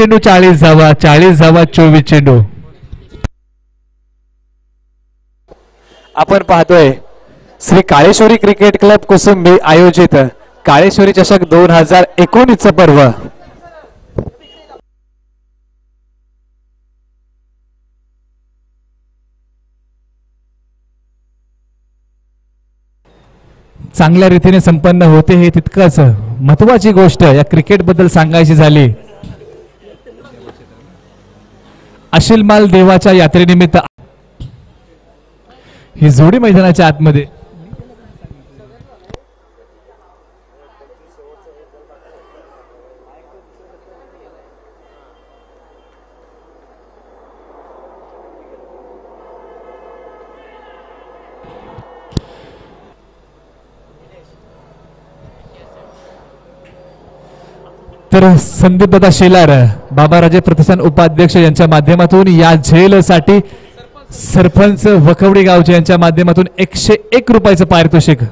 चेंडू चाळीस धावा चाळीस धावा चोवीस चेंडू. आपण पाहतोय श्री काळेश्वरी क्रिकेट क्लब कुसुंबी आयोजित काळेश्वरी चषक दोन हजार एकोणीसचं पर्व. चांगल्या रीतीने संपन्न होते हे तितकंच महत्वाची गोष्ट या क्रिकेटबद्दल सांगायची झाली. अशिलमाल देवाच्या यात्रेनिमित्त. ही जोडी मैदानाच्या आतमध्ये. तर संदीपदादा शेलार बाबाराजे प्रतिष्ठान उपाध्यक्ष यांच्या माध्यमातून या झेलसाठी सरपंच वखवडी गावचे यांच्या माध्यमातून एकशे एक रुपयाचं पारितोषिक